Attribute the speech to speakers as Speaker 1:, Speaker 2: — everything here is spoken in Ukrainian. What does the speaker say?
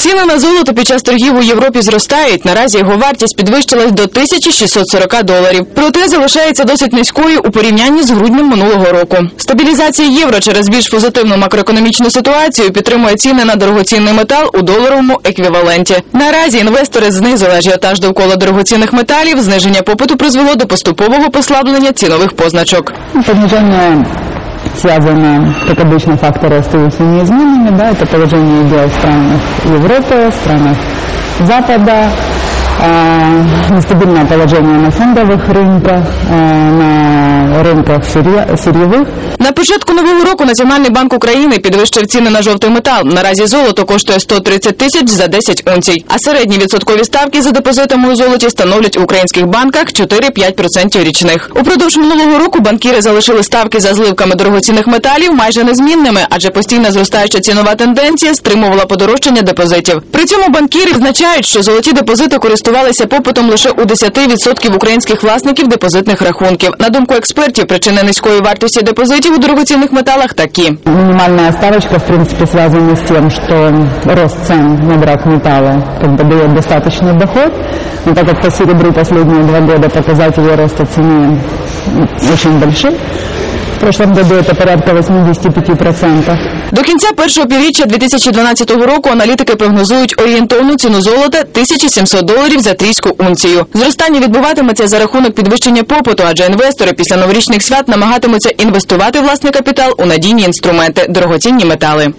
Speaker 1: Ціни на золото під час торгів у Європі зростають. Наразі його вартість підвищилась до 1640 доларів. Проте залишається досить низькою у порівнянні з груднем минулого року. Стабілізація євро через більш позитивну макроекономічну ситуацію підтримує ціни на дорогоцінний метал у доларовому еквіваленті. Наразі інвестори знизили ажіотаж довкола дорогоцінних металів. Зниження попиту призвело до поступового послаблення цінових позначок.
Speaker 2: Понижение связано, как обычно, факторы остаются неизменными, да, это положение дел в странах Европы, в странах Запада, а, нестабильное положение на фондовых рынках, а, на рынках сырья- сырьевых.
Speaker 1: На початку нового року Національний банк України підвищив ціни на жовтий метал. Наразі золото коштує 130 тисяч за 10 унцій, а середні відсоткові ставки за депозитами у золоті становлять у українських банках 4-5% річних. Упродовж минулого року банкіри залишили ставки за зливками дорогоцінних металів майже незмінними, адже постійно зростаюча цінова тенденція стримувала подорожчання депозитів. При цьому банкіри визначають, що золоті депозити користувалися попитом лише у 10% українських власників депозитних рахунків. На думку експертів, причини низької вартості депозитів у дорогоцінних металах такі.
Speaker 2: Минимальная ставочка, в принципе, связана с тем, что рост цен на драгметаллы как бы дает достаточный доход. Но так как по серебру последние два года показатели роста цены м, очень большие, в прошлом году это порядка 85%.
Speaker 1: До кінця першого півріччя 2012 року аналітики прогнозують орієнтовну ціну золота 1700 доларів за трійську унцію. Зростання відбуватиметься за рахунок підвищення попиту, адже інвестори після новорічних свят намагатимуться інвестувати власний капітал у надійні інструменти, дорогоцінні метали.